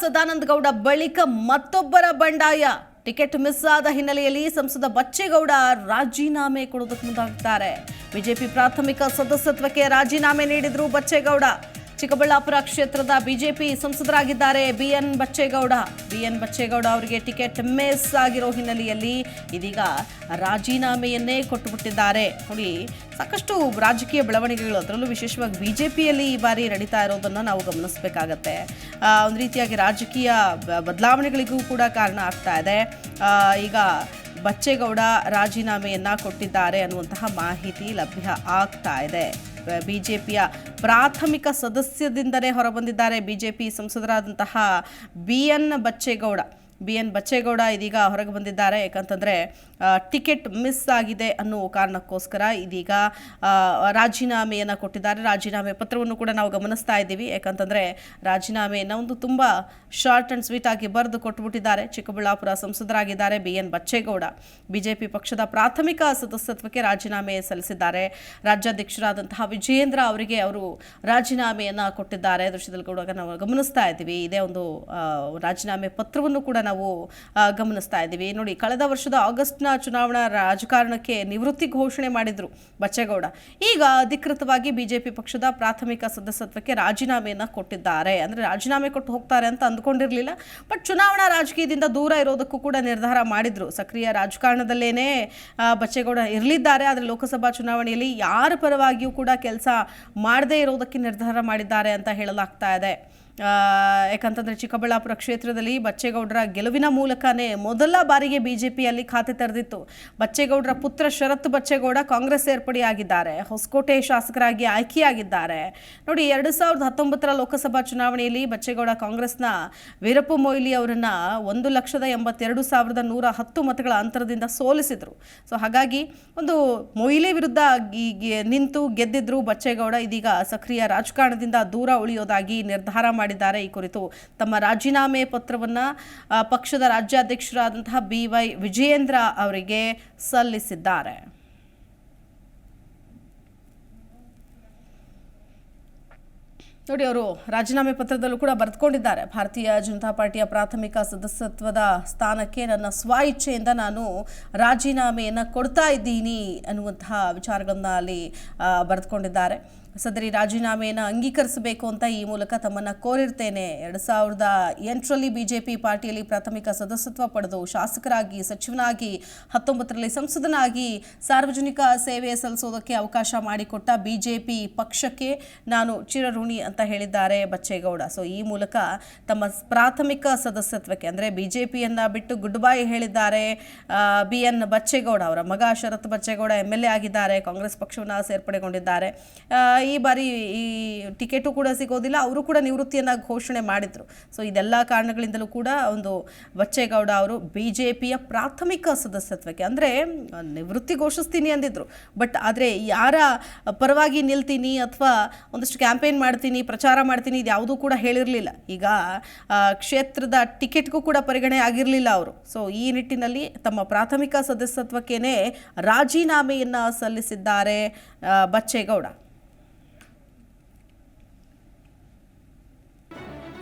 ಸದಾನಂದ ಗೌಡ ಬಳಿಕ ಮತ್ತೊಬ್ಬರ ಬಂಡಾಯ. ಟಿಕೆಟ್ ಮಿಸ್ ಆದ ಹಿನ್ನೆಲೆಯಲ್ಲಿ ಸಂಸದ ಬಚ್ಚೇಗೌಡ ರಾಜೀನಾಮೆ ಕೊಡೋದಕ್ಕೆ ಮುಂದಾಗ್ತಾರೆ. ಬಿಜೆಪಿ ಪ್ರಾಥಮಿಕ ಸದಸ್ಯತ್ವಕ್ಕೆ ರಾಜೀನಾಮೆ ನೀಡಿದ್ರು ಬಚ್ಚೇಗೌಡ. ಚಿಕ್ಕಬಳ್ಳಾಪುರ ಕ್ಷೇತ್ರದ BJP ಸಂಸದರಾಗಿದ್ದಾರೆ B N Bachegowda. B N Bachegowda ಅವರಿಗೆ ಟಿಕೆಟ್ ಮಿಸ್ ಆಗಿರೋ ಹಿನ್ನೆಲೆಯಲ್ಲಿ ಇದೀಗ ರಾಜೀನಾಮೆಯನ್ನೇ ಕೊಟ್ಟುಬಿಟ್ಟಿದ್ದಾರೆ. ನೋಡಿ, ಸಾಕಷ್ಟು ರಾಜಕೀಯ ಬೆಳವಣಿಗೆಗಳು, ಅದರಲ್ಲೂ ವಿಶೇಷವಾಗಿ ಬಿಜೆಪಿಯಲ್ಲಿ ಈ ಬಾರಿ ನಡೀತಾ ಇರೋದನ್ನು ನಾವು ಗಮನಿಸಬೇಕಾಗತ್ತೆ. ಒಂದು ರೀತಿಯಾಗಿ ರಾಜಕೀಯ ಬ- ಬದಲಾವಣೆಗಳಿಗೂ ಕೂಡ ಕಾರಣ ಆಗ್ತಾ ಇದೆ. ಈಗ ಬಚ್ಚೇಗೌಡ ರಾಜೀನಾಮೆಯನ್ನು ಕೊಟ್ಟಿದ್ದಾರೆ ಅನ್ನುವಂತಹ ಮಾಹಿತಿ ಲಭ್ಯ ಆಗ್ತಾ ಇದೆ. ಬಿಜೆಪಿಯ ಪ್ರಾಥಮಿಕ ಸದಸ್ಯದಿಂದಲೇ ಹೊರಬಂದಿದ್ದಾರೆ. BJP ಸಂಸದರಾದಂತಹ B N Bachegowda. B N Bachegowda ಇದೀಗ ಹೊರಗೆ ಬಂದಿದ್ದಾರೆ. ಯಾಕಂತಂದರೆ ಟಿಕೆಟ್ ಮಿಸ್ ಆಗಿದೆ ಅನ್ನೋ ಕಾರಣಕ್ಕೋಸ್ಕರ ಇದೀಗ ರಾಜೀನಾಮೆಯನ್ನು ಕೊಟ್ಟಿದ್ದಾರೆ. ರಾಜೀನಾಮೆ ಪತ್ರವನ್ನು ಕೂಡ ನಾವು ಗಮನಿಸ್ತಾ ಇದ್ದೀವಿ. ಯಾಕಂತಂದರೆ, ರಾಜೀನಾಮೆಯನ್ನು ಒಂದು ತುಂಬ ಶಾರ್ಟ್ ಆ್ಯಂಡ್ ಸ್ವೀಟ್ ಆಗಿ ಬರೆದು ಕೊಟ್ಟುಬಿಟ್ಟಿದ್ದಾರೆ ಚಿಕ್ಕಬಳ್ಳಾಪುರ ಸಂಸದರಾಗಿದ್ದಾರೆ ಬಿ ಎನ್ ಬಚ್ಚೇಗೌಡ. ಬಿಜೆಪಿ ಪಕ್ಷದ ಪ್ರಾಥಮಿಕ ಸದಸ್ಯತ್ವಕ್ಕೆ ರಾಜೀನಾಮೆ ಸಲ್ಲಿಸಿದ್ದಾರೆ. ರಾಜ್ಯಾಧ್ಯಕ್ಷರಾದಂತಹ ವಿಜಯೇಂದ್ರ ಅವರಿಗೆ ಅವರು ರಾಜೀನಾಮೆಯನ್ನು ಕೊಟ್ಟಿದ್ದಾರೆ. ದೃಶ್ಯದಲ್ಲಿ ಕೂಡ ನಾವು ಗಮನಿಸ್ತಾ ಇದ್ದೀವಿ. ಇದೇ ಒಂದು ರಾಜೀನಾಮೆ ಪತ್ರವನ್ನು ಕೂಡ ನಾವು ಗಮನಿಸ್ತಾ ಇದ್ದೀವಿ. ನೋಡಿ, ಕಳೆದ ವರ್ಷದ ಆಗಸ್ಟ್ನ ಚುನಾವಣಾ ರಾಜಕಾರಣಕ್ಕೆ ನಿವೃತ್ತಿ ಘೋಷಣೆ ಮಾಡಿದ್ರು ಬಚ್ಚೇಗೌಡ. ಈಗ ಅಧಿಕೃತವಾಗಿ ಬಿಜೆಪಿ ಪಕ್ಷದ ಪ್ರಾಥಮಿಕ ಸದಸ್ಯತ್ವಕ್ಕೆ ರಾಜೀನಾಮೆಯನ್ನು ಕೊಟ್ಟಿದ್ದಾರೆ. ಅಂದರೆ ರಾಜೀನಾಮೆ ಕೊಟ್ಟು ಹೋಗ್ತಾರೆ ಅಂತ ಅಂದ್ಕೊಂಡಿರಲಿಲ್ಲ, ಬಟ್ ಚುನಾವಣಾ ರಾಜಕೀಯದಿಂದ ದೂರ ಇರೋದಕ್ಕೂ ಕೂಡ ನಿರ್ಧಾರ ಮಾಡಿದ್ರು. ಸಕ್ರಿಯ ರಾಜಕಾರಣದಲ್ಲೇನೆ ಬಚ್ಚೇಗೌಡ ಇರಲಿದ್ದಾರೆ, ಆದರೆ ಲೋಕಸಭಾ ಚುನಾವಣೆಯಲ್ಲಿ ಯಾರ ಪರವಾಗಿಯೂ ಕೂಡ ಕೆಲಸ ಮಾಡದೇ ಇರೋದಕ್ಕೆ ನಿರ್ಧಾರ ಮಾಡಿದ್ದಾರೆ ಅಂತ ಹೇಳಲಾಗ್ತಾ ಇದೆ. ಯಾಕಂತಂದ್ರೆ ಚಿಕ್ಕಬಳ್ಳಾಪುರ ಕ್ಷೇತ್ರದಲ್ಲಿ ಬಚ್ಚೇಗೌಡರ ಗೆಲುವಿನ ಮೂಲಕನೇ ಮೊದಲ ಬಾರಿಗೆ ಬಿಜೆಪಿಯಲ್ಲಿ ಖಾತೆ ತೆರೆದಿತ್ತು. ಬಚ್ಚೇಗೌಡರ ಪುತ್ರ ಶರತ್ ಬಚ್ಚೇಗೌಡ ಕಾಂಗ್ರೆಸ್ ಸೇರ್ಪಡೆಯಾಗಿದ್ದಾರೆ. ಹೊಸಕೋಟೆ ಶಾಸಕರಾಗಿ ಆಯ್ಕೆಯಾಗಿದ್ದಾರೆ. ನೋಡಿ, ಎರಡು ಸಾವಿರದ ಹತ್ತೊಂಬತ್ತರ ಲೋಕಸಭಾ ಚುನಾವಣೆಯಲ್ಲಿ ಬಚ್ಚೇಗೌಡ ಕಾಂಗ್ರೆಸ್ನ ವೀರಪ್ಪ ಮೊಯ್ಲಿ ಅವರನ್ನ ಒಂದು ಲಕ್ಷದ ಎಂಬತ್ತೆರಡು ಸಾವಿರದ ನೂರ ಹತ್ತು ಮತಗಳ ಅಂತರದಿಂದ ಸೋಲಿಸಿದ್ರು. ಸೊ, ಹಾಗಾಗಿ ಒಂದು ಮೊಯ್ಲಿ ವಿರುದ್ಧ ನಿಂತು ಗೆದ್ದಿದ್ರು ಬಚ್ಚೇಗೌಡ. ಇದೀಗ ಸಕ್ರಿಯ ರಾಜಕಾರಣದಿಂದ ದೂರ ಉಳಿಯೋದಾಗಿ ನಿರ್ಧಾರ ಮಾಡಿದ್ದಾರೆ. ಈ ಕುರಿತು ತಮ್ಮ ರಾಜೀನಾಮೆ ಪತ್ರವನ್ನ ಪಕ್ಷದ ರಾಜ್ಯಾಧ್ಯಕ್ಷರಾದಂತಹ ಬಿ ವೈ ವಿಜಯೇಂದ್ರ ಅವರಿಗೆ ಸಲ್ಲಿಸಿದ್ದಾರೆ. ನೋಡಿ, ಅವರು ರಾಜೀನಾಮೆ ಪತ್ರದಲ್ಲೂ ಕೂಡ ಬರೆದುಕೊಂಡಿದ್ದಾರೆ. ಭಾರತೀಯ ಜನತಾ ಪಾರ್ಟಿಯ ಪ್ರಾಥಮಿಕ ಸದಸ್ಯತ್ವದ ಸ್ಥಾನಕ್ಕೆ ನನ್ನ ಸ್ವ ಇಚ್ಛೆಯಿಂದ ನಾನು ರಾಜೀನಾಮೆಯನ್ನು ಕೊಡ್ತಾ ಇದ್ದೀನಿ ಅನ್ನುವಂತಹ ವಿಚಾರಗಳನ್ನ ಅಲ್ಲಿ ಬರೆದುಕೊಂಡಿದ್ದಾರೆ. ಸದರಿ ರಾಜೀನಾಮೆಯನ್ನು ಅಂಗೀಕರಿಸಬೇಕು ಅಂತ ಈ ಮೂಲಕ ತಮ್ಮನ್ನು ಕೋರಿರ್ತೇನೆ. ಎರಡು ಸಾವಿರದ ಎಂಟರಲ್ಲಿ ಬಿಜೆಪಿ ಪಾರ್ಟಿಯಲ್ಲಿ ಪ್ರಾಥಮಿಕ ಸದಸ್ಯತ್ವ ಪಡೆದು ಶಾಸಕರಾಗಿ, ಸಚಿವನಾಗಿ, ಹತ್ತೊಂಬತ್ತರಲ್ಲಿ ಸಂಸದನಾಗಿ ಸಾರ್ವಜನಿಕ ಸೇವೆ ಸಲ್ಲಿಸೋದಕ್ಕೆ ಅವಕಾಶ ಮಾಡಿಕೊಟ್ಟ ಬಿಜೆಪಿ ಪಕ್ಷಕ್ಕೆ ನಾನು ಚಿರಋಣಿ ಅಂತ ಹೇಳಿದ್ದಾರೆ ಬಚ್ಚೇಗೌಡ. ಸೊ ಈ ಮೂಲಕ ತಮ್ಮ ಪ್ರಾಥಮಿಕ ಸದಸ್ಯತ್ವಕ್ಕೆ ಅಂದರೆ ಬಿಜೆಪಿಯನ್ನು ಬಿಟ್ಟು ಗುಡ್ ಬೈ ಹೇಳಿದ್ದಾರೆ ಬಿ ಎನ್ ಬಚ್ಚೇಗೌಡ ಅವರ ಮಗ Sharath Bachegowda M L A ಆಗಿದ್ದಾರೆ, ಕಾಂಗ್ರೆಸ್ ಪಕ್ಷವನ್ನು ಸೇರ್ಪಡೆಗೊಂಡಿದ್ದಾರೆ. ಈ ಬಾರಿ ಈ ಟಿಕೆಟು ಕೂಡ ಸಿಗೋದಿಲ್ಲ. ಅವರು ಕೂಡ ನಿವೃತ್ತಿಯನ್ನು ಘೋಷಣೆ ಮಾಡಿದರು. ಸೊ ಇದೆಲ್ಲ ಕಾರಣಗಳಿಂದಲೂ ಕೂಡ ಒಂದು ಬಚ್ಚೇಗೌಡ ಅವರು ಬಿ ಜೆ ಪಿಯ ಪ್ರಾಥಮಿಕ ಸದಸ್ಯತ್ವಕ್ಕೆ ಅಂದರೆ, ನಿವೃತ್ತಿ ಘೋಷಿಸ್ತೀನಿ ಅಂದಿದ್ರು. ಬಟ್ ಆದರೆ ಯಾರ ಪರವಾಗಿ ನಿಲ್ತೀನಿ ಅಥವಾ ಒಂದಷ್ಟು ಕ್ಯಾಂಪೇನ್ ಮಾಡ್ತೀನಿ, ಪ್ರಚಾರ ಮಾಡ್ತೀನಿ ಇದು ಯಾವುದೂ ಕೂಡ ಹೇಳಿರಲಿಲ್ಲ. ಈಗ ಕ್ಷೇತ್ರದ ಟಿಕೆಟ್ಗೂ ಕೂಡ ಪರಿಗಣನೆ ಆಗಿರಲಿಲ್ಲ ಅವರು. ಸೊ ಈ ನಿಟ್ಟಿನಲ್ಲಿ ತಮ್ಮ ಪ್ರಾಥಮಿಕ ಸದಸ್ಯತ್ವಕ್ಕೇನೆ ರಾಜೀನಾಮೆಯನ್ನು ಸಲ್ಲಿಸಿದ್ದಾರೆ ಬಚ್ಚೇಗೌಡ.